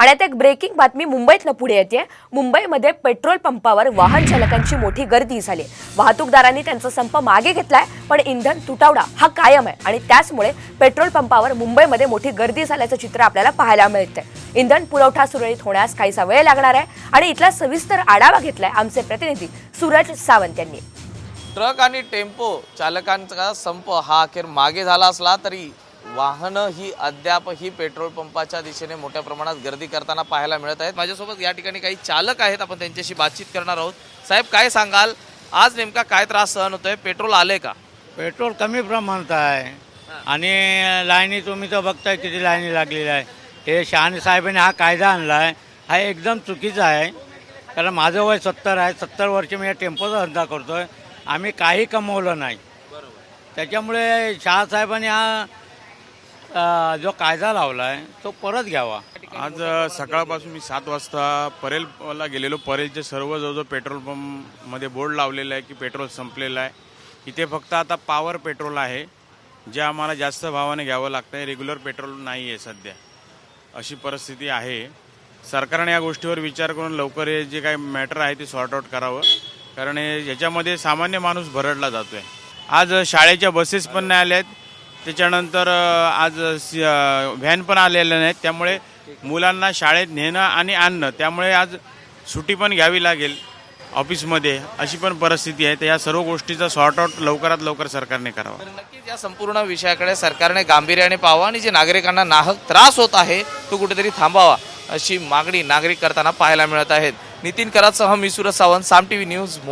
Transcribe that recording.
आणि आता एक ब्रेकिंग बातमी मुंबईतनं पुढे येते. मुंबईमध्ये पेट्रोल पंपावर वाहन चालकांची मोठी गर्दी झाली. वाहतूकदारांनी त्यांचा संप मागे घेतलाय पण इंधन तुटवडा हा कायम आहे आणि त्याचमुळे पेट्रोल पंपावर मुंबईमध्ये मोठी गर्दी झाल्याचं चित्र आपल्याला पाहायला मिळतंय. इंधन पुरवठा सुरळीत होण्यास काहीसा वेळ लागणार आहे आणि इथला सविस्तर आढावा घेतलाय आमचे प्रतिनिधी सूरज सावंत यांनी. ट्रक आणि टेम्पो चालकांचा संप हा अखेर मागे झाला असला तरी वाहनं ही अद्यापही पेट्रोल पंपाच्या दिशेने मोठ्या प्रमाणात गर्दी करताना पाहायला मिळत आहेत. माझ्यासोबत या ठिकाणी काही चालक आहेत. आपण त्यांच्याशी बातचीत करणार आहोत. साहेब काय सांगाल? आज नेमका काय त्रास सहन होतोय? पेट्रोल आले का? पेट्रोल कमी प्रमाणात आहे. आणि लाईनी तुम्ही तर बघताय किती लाईनी लागलेल्या आहे. हे शहाणे साहेबांनी हा कायदा आणला आहे. हा एकदम चुकीचा आहे. कारण माझं वय सत्तर आहे. सत्तर वर्ष मी या टेम्पोचा धंदा करतो आहे आम्ही काही कमवलं नाही. त्याच्यामुळे शहासाहेबांनी हा अ, जो कायदा लावला आहे तो परत घ्यावा. आज अ, सकाळपासून मी सात वाजता परेलला गेलेलो. परेलचे सर्व जवळजवळ पेट्रोल पंपमध्ये बोर्ड लावलेला आहे की पेट्रोल संपलेलं आहे. इथे फक्त आता पॉवर पेट्रोल आहे जे आम्हाला जास्त भावाने घ्यावं लागतं आहे रेग्युलर पेट्रोल नाही आहे सध्या. अशी परिस्थिती आहे. सरकारने या गोष्टीवर विचार करून लवकर हे जे काही मॅटर आहे ते सॉर्ट आउट करावं. कारण हे याच्यामध्ये सामान्य माणूस भरडला जातो आहे आज शाळेच्या बसेस पण नाही आल्या आहेत त्याच्यानंतर आज सी- व्हॅन पण आलेल्या नाहीत. त्यामुळे मुलांना शाळेत नेणं आणि आणणं त्यामुळे आज सुट्टी पण घ्यावी लागेल ऑफिसमध्ये. अशी पण परिस्थिती आहे. तर या सर्व गोष्टीचा सॉर्ट आउट लवकरात लवकर सरकारने करावा. तर नक्कीच या संपूर्ण विषयाकडे सरकारने गांभीर्याने पाहावं आणि जे नागरिकांना नाहक त्रास होत आहे तो कुठेतरी थांबावा अशी मागणी नागरिक करताना पाहायला मिळत आहेत. नितीन करातसह मी सुरज सावंत साम टी व्ही न्यूज मुंबई.